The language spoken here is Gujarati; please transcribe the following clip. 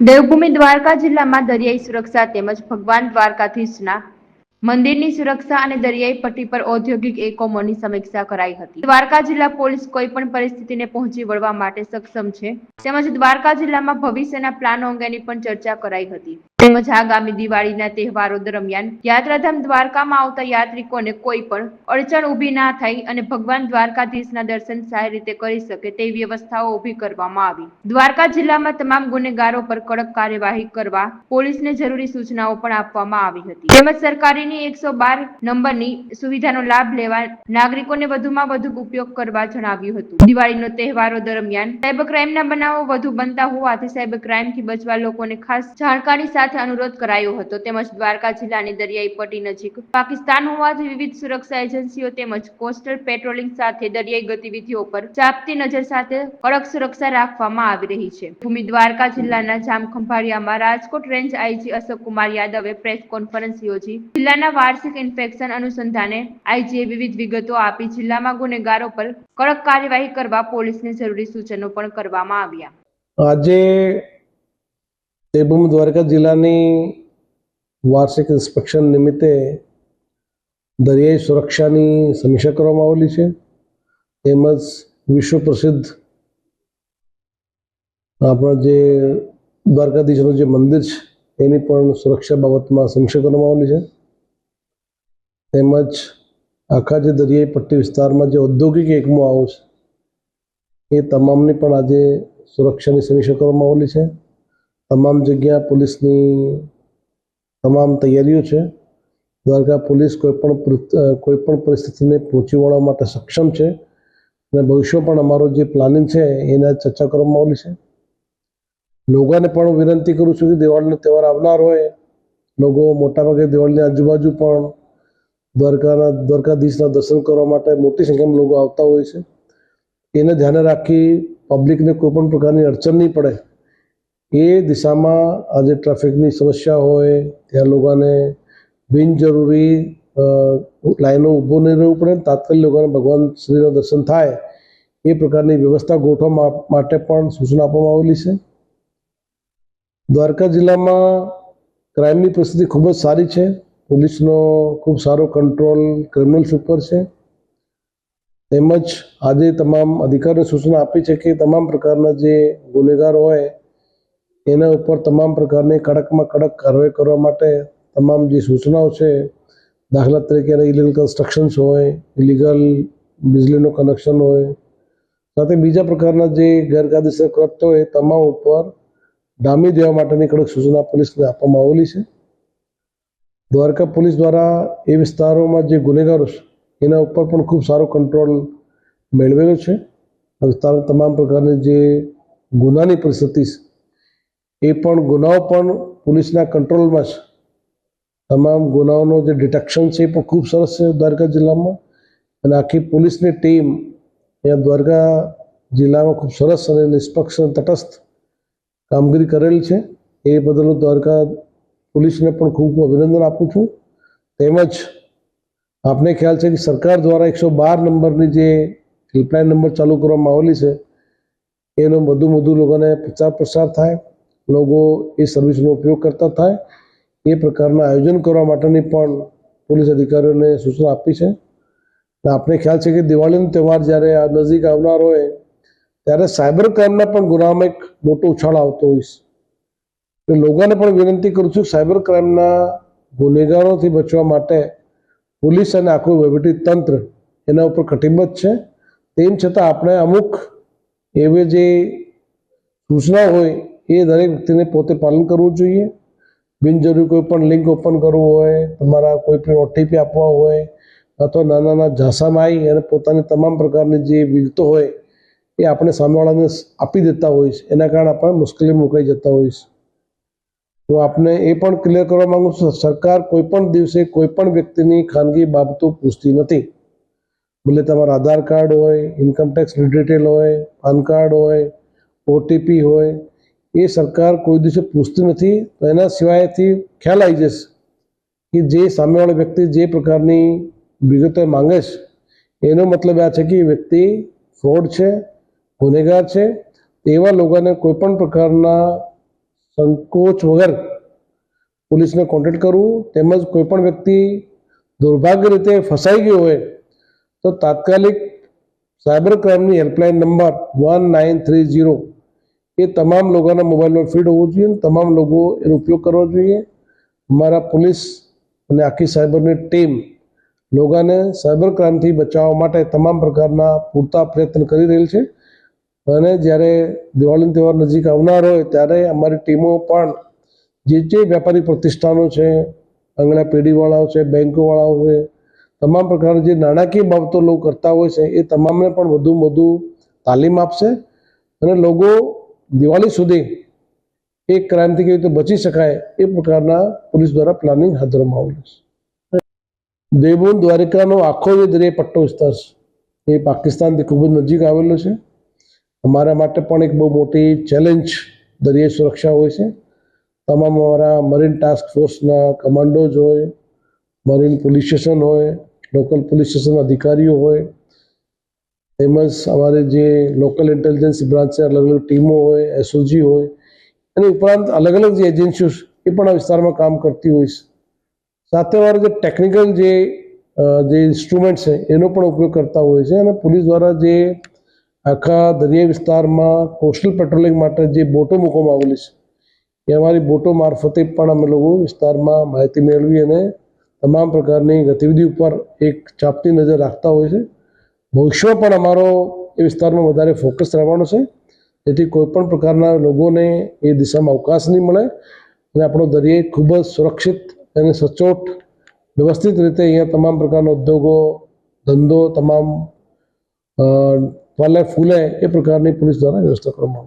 દેવભૂમિ દ્વારકા જિલ્લામાં દરિયાઈ સુરક્ષા તેમજ ભગવાન દ્વારકાધીશના મંદિરની સુરક્ષા અને દરિયાઈ પટ્ટી પર ઔદ્યોગિક એકમોની સમીક્ષા કરાઈ હતી. દ્વારકા જિલ્લા પોલીસ કોઈ પણ પરિસ્થિતિને પહોંચી વળવા માટે સક્ષમ છે તેમજ દ્વારકા જિલ્લામાં ભવિષ્યના પ્લાનો અંગેની પણ ચર્ચા કરાઈ હતી. તેમજ આગામી દિવાળીના તહેવારો દરમિયાન યાત્રાધામ દ્વારકામાં આવતા યાત્રિકોને કોઈ પણ અડચણ ઊભી ના થાય અને ભગવાન દ્વારકાધીશના દર્શન સારી રીતે કરી શકે તેવી વ્યવસ્થાઓ ઊભી કરવામાં આવી. દ્વારકા જિલ્લામાં તમામ ગુનેગારો પર કડક કાર્યવાહી કરવા પોલીસને જરૂરી સૂચનાઓ પણ આપવામાં આવી હતી. તેમજ સરકારીની એકસો બાર નંબરની સુવિધાનો લાભ લેવા નાગરિકોને વધુમાં વધુ ઉપયોગ કરવા જણાવ્યું હતું. દિવાળીનો તહેવારો દરમિયાન સાયબર ક્રાઇમના બનાવો વધુ બનતા હોવાથી સાયબર ક્રાઇમથી બચવા લોકોને ખાસ જાણકારી સાથે અનુરોધ કરાયો હતો. તેમજ દ્વારકા જિલ્લાની દરિયાઈ પટ્ટી નજીક પાકિસ્તાન હોવાથી વિવિધ સુરક્ષા એજન્સીઓ તેમજ કોસ્ટલ પેટ્રોલિંગ સાથે દરિયાઈ ગતિવિધિઓ પર ચાપતી નજર સાથે કડક સુરક્ષા રાખવામાં આવી રહી છે. ભૂમિ દ્વારકા જિલ્લાના જામખંભાળિયામાં રાજકોટ રેન્જ આઈજી અશોક યાદવે પ્રેસ કોન્ફરન્સ યોજી જિલ્લાના વાર્ષિક ઇન્ફેક્શન અનુસંધાને આઈજીએ વિવિધ વિગતો આપી જિલ્લામાં ગુનેગારો પર કડક કાર્યવાહી કરવા પોલીસને જરૂરી સૂચનો પણ કરવામાં આવ્યા. આજે દેવભૂમિ દ્વારકા જિલ્લાની વાર્ષિક ઇન્સ્પેક્શન નિમિત્તે દરિયાઈ સુરક્ષાની સમીક્ષા કરવામાં આવેલી છે. તેમજ વિશ્વ પ્રસિદ્ધ આપણા જે દ્વારકાધીશનું જે મંદિર છે, એની પણ સુરક્ષા બાબતમાં સમીક્ષા કરવામાં આવેલી છે. તેમજ આખા જે દરિયાઈ પટ્ટી વિસ્તારમાં જે ઔદ્યોગિક એકમો આવો છે, એ તમામની પણ આજે સુરક્ષાની સમીક્ષા કરવામાં આવેલી છે. તમામ જગ્યા પોલીસની તમામ તૈયારીઓ છે. દ્વારકા પોલીસ કોઈ પણ કોઈ પણ પરિસ્થિતિને પહોંચી વળવા માટે સક્ષમ છે. અને ભવિષ્ય પણ અમારો જે પ્લાનિંગ છે, એના ચર્ચા કરવામાં આવેલી છે. લોકોને પણ વિનંતી કરું છું કે દિવાળીનો તહેવાર આવનાર હોય. લોકો મોટાભાગે દિવાળીની આજુબાજુ પણ દ્વારકાના, દ્વારકાધીશના દર્શન કરવા માટે મોટી સંખ્યામાં લોકો આવતા હોય છે. એને ધ્યાને રાખી પબ્લિકને કોઈ પણ પ્રકારની અડચણ નહીં પડે. એ દિશામાં આજે ટ્રાફિકની સમસ્યા હોય, ત્યાં લોકોને બિનજરૂરી લાઈનો ઊભો નહીં રહેવું પડે તાત્કાલિક લોકોને ભગવાન શ્રીના દર્શન થાય, એ પ્રકારની વ્યવસ્થા ગોઠવવા માટે પણ સૂચના આપવામાં આવેલી છે. દ્વારકા જિલ્લામાં ક્રાઇમની પરિસ્થિતિ ખૂબ જ સારી છે. પોલીસનો ખૂબ સારો કંટ્રોલ ક્રિમિનલ્સ ઉપર છે. તેમજ આજે તમામ અધિકારીઓ સૂચના આપી છે કે તમામ પ્રકારના જે ગુનેગાર હોય એના ઉપર તમામ પ્રકારની કડકમાં કડક કાર્યવાહી કરવા માટે તમામ જે સૂચનાઓ છે, દાખલા તરીકે ઇલીગલ કન્સ્ટ્રક્શન્સ હોય ઇલીગલ વીજળીનું કનેક્શન હોય, સાથે બીજા પ્રકારના જે ગેરકાયદેસર કૃત્ય હોય, તમામ ઉપર ડામી દેવા માટેની કડક સૂચના પોલીસને આપવામાં આવેલી છે. દ્વારકા પોલીસ દ્વારા એ વિસ્તારોમાં જે ગુનેગારો છે, એના ઉપર પણ ખૂબ સારો કંટ્રોલ મેળવેલો છે. વિસ્તારમાં તમામ પ્રકારની જે ગુનાની પરિસ્થિતિ છે એ પણ ગુનાઓ પણ પોલીસના કંટ્રોલમાં છે. તમામ ગુનાઓનો જે ડિટેક્શન છે એ પણ ખૂબ સરસ છે દ્વારકા જિલ્લામાં. અને આખી પોલીસની ટીમ અહીંયા દ્વારકા જિલ્લામાં ખૂબ સરસ અને નિષ્પક્ષ અને તટસ્થ કામગીરી કરેલ છે. એ બદલ દ્વારકા પોલીસને પણ ખૂબ ખૂબ અભિનંદન આપું છું. તેમજ આપને ખ્યાલ છે કે સરકાર દ્વારા એકસો બાર નંબરની જે હેલ્પલાઇન નંબર ચાલુ કરવામાં આવેલી છે, એનો વધુ વધુ લોકોને પ્રચાર પ્રસાર થાય. લોકો એ સર્વિસનો ઉપયોગ કરતા થાય. એ પ્રકારના આયોજન કરવા માટેની પણ પોલીસ અધિકારીઓને સૂચના આપી છે. આપણે ખ્યાલ છે કે દિવાળીનો તહેવાર જ્યારે આ નજીક આવનાર હોય, ત્યારે સાયબર ક્રાઇમના પણ ગુનામાં એક મોટો ઉછાળ આવતો હોય છે. લોકોને પણ વિનંતી કરું છું સાયબર ક્રાઇમના ગુનેગારોથી બચવા માટે પોલીસ અને આખું વહીવટી તંત્ર એના ઉપર કટિબદ્ધ છે. તેમ છતાં આપણે અમુક એવી જે સૂચના હોય એ દરેક વ્યક્તિને પોતે પાલન કરવું જોઈએ. બિનજરૂરી કોઈ પણ લિંક ઓપન કરવું હોય, તમારા કોઈ પણ ઓટીપી આપવા હોય, અથવા નાના નાના ઝાંસામાં આવી અને પોતાની તમામ પ્રકારની જે વિગતો હોય, એ આપણે સામેવાળાને આપી દેતા છે એના કારણે આપણે મુશ્કેલી મુકાઈ જતા હોય છે હું આપને એ પણ ક્લિયર કરવા માગું છું, સરકાર કોઈ પણ દિવસે કોઈ પણ વ્યક્તિની ખાનગી બાબતો પૂછતી નથી. ભલે તમારા આધાર કાર્ડ હોય ઇન્કમટેક્સ ડિટેલ હોય, પાન કાર્ડ હોય, ઓટીપી હોય એ સરકાર કોઈ દિવસે પૂછતી નથી તો એના સિવાયથી ખ્યાલ આવી જશે કે જે સામેવાળો વ્યક્તિ જે પ્રકારની વિગતો માંગે છે, એનો મતલબ આ છે કે વ્યક્તિ ફ્રોડ છે, ગુનેગાર છે એવા લોકોને કોઈપણ પ્રકારના સંકોચ વગર પોલીસને કોન્ટેક્ટ કરવું તેમજ કોઈપણ વ્યક્તિ દુર્ભાગ્ય રીતે ફસાઈ ગયો હોય તો તાત્કાલિક cyber ક્રાઇમની helpline number one nine three zero એ તમામ લોકોના મોબાઈલમાં ફીડ હોવું જોઈએ તમામ લોકો એનો ઉપયોગ કરવો જોઈએ. અમારા પોલીસ અને આખી સાયબરની ટીમ લોકોને સાયબર ક્રાઇમથી બચાવવા માટે તમામ પ્રકારના પૂરતા પ્રયત્ન કરી રહેલ છે. અને જ્યારે દિવાળીનો તહેવાર નજીક આવનાર હોય ત્યારે અમારી ટીમો પણ જે જે વ્યાપારી પ્રતિષ્ઠાનો છે, આંગણા પેઢીવાળાઓ છે, બેંકોવાળાઓ છે, તમામ પ્રકારની જે નાણાકીય બાબતો લોકો કરતા હોય છે એ તમામને પણ વધુમાં વધુ તાલીમ આપશે. અને લોકો દિવાળી સુધી એક ક્રાઇમથી કેવી રીતે બચી શકાય એ પ્રકારના પોલીસ દ્વારા પ્લાનિંગ હાથ ધરવામાં આવેલું છે. દેવભૂમ દ્વારિકાનો આખો જે દરિયા પટ્ટો વિસ્તાર છે, એ પાકિસ્તાનથી ખૂબ જ નજીક આવેલો છે. અમારા માટે પણ એક બહુ મોટી ચેલેન્જ દરિયાઈ સુરક્ષા હોય છે. તમામ અમારા મરીન ટાસ્ક ફોર્સના કમાન્ડોઝ હોય, મરીન પોલીસ સ્ટેશન હોય, લોકલ પોલીસ સ્ટેશન અધિકારીઓ હોય તેમજ અમારે જે લોકલ ઇન્ટેલિજન્સ બ્રાન્ચ છે, અલગ અલગ ટીમો હોય એસઓજી હોય, અને ઉપરાંત અલગ અલગ જે એજન્સીઓ એ પણ આ વિસ્તારમાં કામ કરતી હોય છે. સાથે અમારે જે ટેકનિકલ જે જે ઇન્સ્ટ્રુમેન્ટ છે, એનો પણ ઉપયોગ કરતા હોય છે અને પોલીસ દ્વારા જે આખા દરિયા વિસ્તારમાં કોસ્ટલ પેટ્રોલિંગ માટે જે બોટો મૂકવામાં આવેલી છે, એ અમારી બોટો મારફતે પણ અમે લોકો વિસ્તારમાં માહિતી મેળવી અને તમામ પ્રકારની ગતિવિધિ ઉપર એક ચાપતી નજર રાખતા હોય છે. ભવિષ્યમાં પણ અમારો એ વિસ્તારમાં વધારે ફોકસ રહેવાનો છે. જેથી કોઈપણ પ્રકારના લોકોને એ દિશામાં અવકાશ નહીં મળે અને આપણો દરિયાઈ ખૂબ જ સુરક્ષિત અને સચોટ વ્યવસ્થિત રીતે અહીંયા તમામ પ્રકારના ઉદ્યોગો, ધંધો, તમામ ફલે ફૂલે એ પ્રકારની પોલીસ દ્વારા વ્યવસ્થા કરવામાં